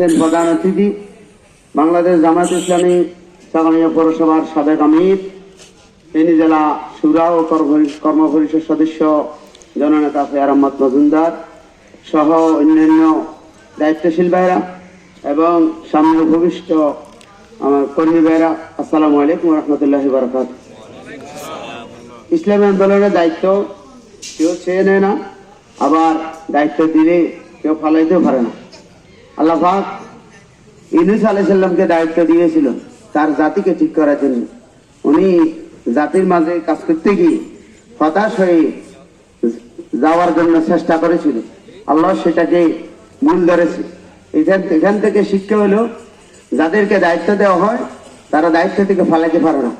আছেন প্রধান অতিথি, বাংলাদেশ জামাত ইসলামী চাকানিয়া পৌরসভার সাবেক আমির, ফেনী জেলা সুরা ও কর্ম পরিষদ সদস্য জননেতা ফেয়ার আহমদ মজুমদার সহ অন্যান্য দায়িত্বশীল ভাইরা এবং সামনে উপবিষ্ট আমার কর্মী ভাইরা আসসালামু আলাইকুম রহমতুল্লাহ বারকাত ইসলামী আন্দোলনের দায়িত্ব কেউ চেয়ে নেয় না, আবার দায়িত্ব দিলে কেউ ফালাইতেও পারে না। আল্লাহ ইনুস আলাইসাল্লামকে দায়িত্ব দিয়েছিল, তার জাতিকে ঠিক করার জন্য। উনি জাতির মাঝে কাজ করতে গিয়ে হতাশ হয়ে যাওয়ার জন্য চেষ্টা করেছিল। আল্লাহ সেটাকে মূল ধরেছে। এখান এখান থেকে শিক্ষা হলো, যাদেরকে দায়িত্ব দেওয়া হয়, তারা দায়িত্ব থেকে ফালাইতে পারে না।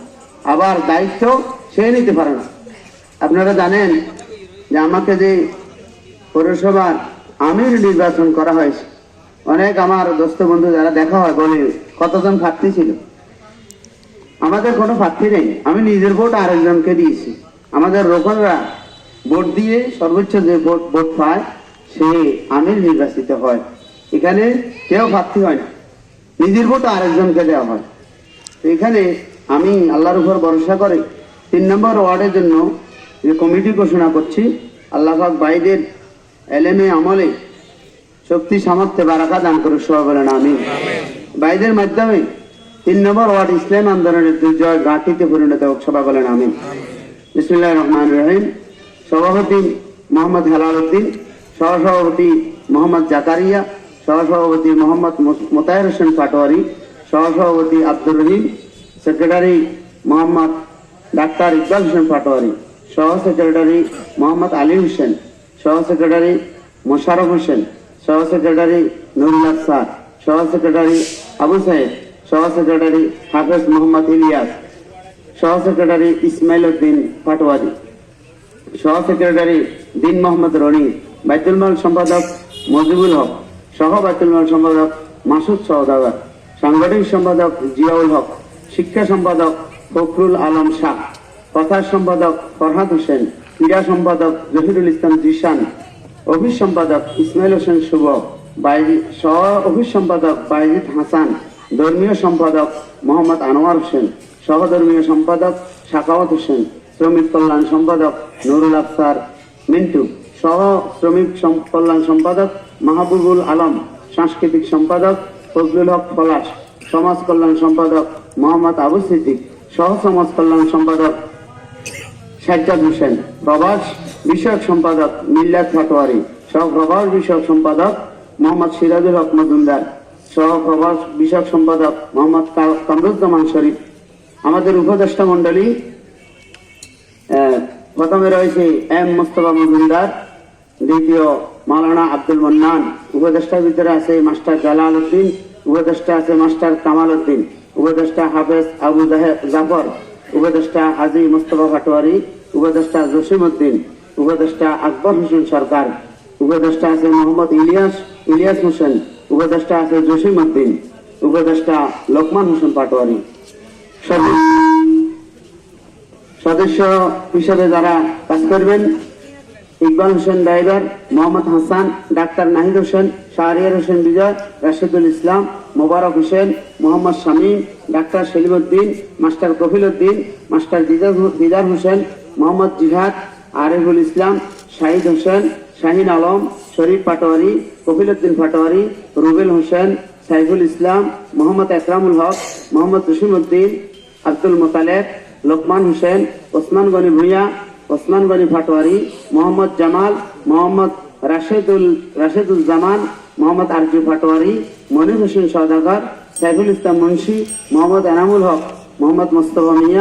আবার দায়িত্ব সে নিতে পারে না। আপনারা জানেন যে আমাকে যে পৌরসভার আমির নির্বাচন করা হয়েছে অনেক আমার দোস্ত বন্ধু যারা দেখা হয় বলে কতজন প্রার্থী ছিল? আমাদের কোনো প্রার্থী নেই। আমি নিজের ভোট আরেকজনকে দিয়েছি। আমাদের রোকনরা ভোট দিয়ে সর্বোচ্চ যে ভোট ভোট পায়, সে আমির নির্বাচিত হয়। এখানে কেউ প্রার্থী হয় না। নিজের ভোট আরেকজনকে দেওয়া হয়। এখানে আমি আল্লাহর উপর ভরসা করে তিন নম্বর ওয়ার্ডের জন্য যে কমিটি ঘোষণা করছি, আল্লাহ পাক ভাইদের এলেমে আমলে শক্তি, সামর্থ্যে বারাকা দান করে, সবাই বলেন আমি ভাইদের মাধ্যমে তিন নম্বর ওয়ার্ড, ইসলাম আন্দোলনের দুর্জয় ঘাটিতে পরিণত হোক, সবাই বলেন আমি বিসমুল্লাহ রহমান রহিম। সভাপতি মোহাম্মদ হেলাল উদ্দিন, সহসভাপতি মোহাম্মদ জাকারিয়া, সহসভাপতি মোহাম্মদ মোতায়ের হোসেন পাটোয়ারি, সহসভাপতি আব্দুর রহিম, সেক্রেটারি মোহাম্মদ ডাক্তার ইকবাল হোসেন পাটোয়ারি সহ সেক্রেটারি মোহাম্মদ আলী হোসেন সহ সেক্রেটারি মোশারফ হোসেন সহ সেক্রেটারি নুরুল্লাহ স্যার, সহ সেক্রেটারি আবু সাহেব, সহ সেক্রেটারি হাফেজ মোহাম্মদ ইলিয়াস, সহ সেক্রেটারি ইসমাইল উদ্দিন পাটোয়ারি, সহ সেক্রেটারি দিন মোহাম্মদ রনি, বাইতুল মাল সম্পাদক মজিবুল হক, সহ বাইতুল মাল সম্পাদক মাসুদ সহদাগর সাংগঠনিক সম্পাদক জিয়াউল হক, শিক্ষা সম্পাদক ফখরুল আলম শাহ কথার সম্পাদক ফরহাদ হোসেন, ক্রীড়া সম্পাদক জহিরুল ইসলাম জিশান অফিস সম্পাদক ইসমাইল হোসেন শুভ বাইজি- সহ অফিস সম্পাদক বাইজিদ হাসান, ধর্মীয় সম্পাদক মোহাম্মদ আনোয়ার হোসেন, সহধর্মীয় সম্পাদক সাকাওয়াত হোসেন, শ্রমিক কল্যাণ সম্পাদক নুরুল আফসার মিন্টু সহ শ্রমিক কল্যাণ সম্পাদক মাহবুবুল আলম, সাংস্কৃতিক সম্পাদক ফজলুল হক পলাশ, সমাজ কল্যাণ সম্পাদক মোহাম্মদ আবু সিদ্দিক, সহ সমাজ কল্যাণ সম্পাদক সাজ্জাদ হোসেন, প্রবাস বিষয়ক সম্পাদক মিল্লাত ফাটোয়ারি সহ প্রবাস বিষয়ক সম্পাদক মোহাম্মদ সিরাজুল হক মজুমদার, সহ প্রবাস বিষয়ক সম্পাদক মোহাম্মদ কামরুজ্জামান শরীফ। আমাদের উপদেষ্টা মন্ডলী প্রথমে রয়েছে এম মোস্তফা মজুমদার, দ্বিতীয় মালানা আব্দুল মন্নান, উপদেষ্টার ভিতরে আছে মাস্টার জালাল উদ্দিন, উপদেষ্টা আছে মাস্টার কামাল উদ্দিন, উপদেষ্টা হাফেজ আবু জাহে- জাফর। উপদেষ্টা হাজি মোস্তফা পাটোয়ারি, উপদেষ্টা জসিম উদ্দিন, উপদেষ্টা আকবর হোসেন সরকার, উপদেষ্টা আছে মোহাম্মদ ইলিয়াস ইলিয়াস হোসেন, উপদেষ্টা আছে জসিম উদ্দিন, উপদেষ্টা লোকমান হোসেন পাটোয়ারি। সদস্য হিসাবে যারা কাজ করবেন Iqbal Hossain driver, Mohammad Hasan, doctor Nahid Hossain, Shahriar Hossain Bijoy, Rashedul Islam, Mobarak Hossain, Mohammad Shamim, doctor Selimuddin master Kafil Uddin, master Didar Hossain, Mohammad Jihad, Ariful Islam, Shahid Hossain, Shahin Alam, শরীফ পাটোয়ারি, কফিল উদ্দিন পাটোয়ারি, রুবেল হোসেন, সাইফুল ইসলাম, মোহাম্মদ একরামুল হক, মোহাম্মদ জসিম উদ্দিন, আব্দুল মোতালেব, লোকমান হোসেন, ওসমান গনি ভুঁইয়া ওসমান গনি ফাটোয়ারি মোহাম্মদ জামাল, মোহাম্মদ রাশেদুল রাশেদুল জামান, মোহাম্মদ আরজু ফাটোয়ারি মনির হোসেন সৌদাগর সাইফুল ইসলাম মুন্সি মোহাম্মদ এনামুল হক, মোহাম্মদ মোস্তফা মিয়া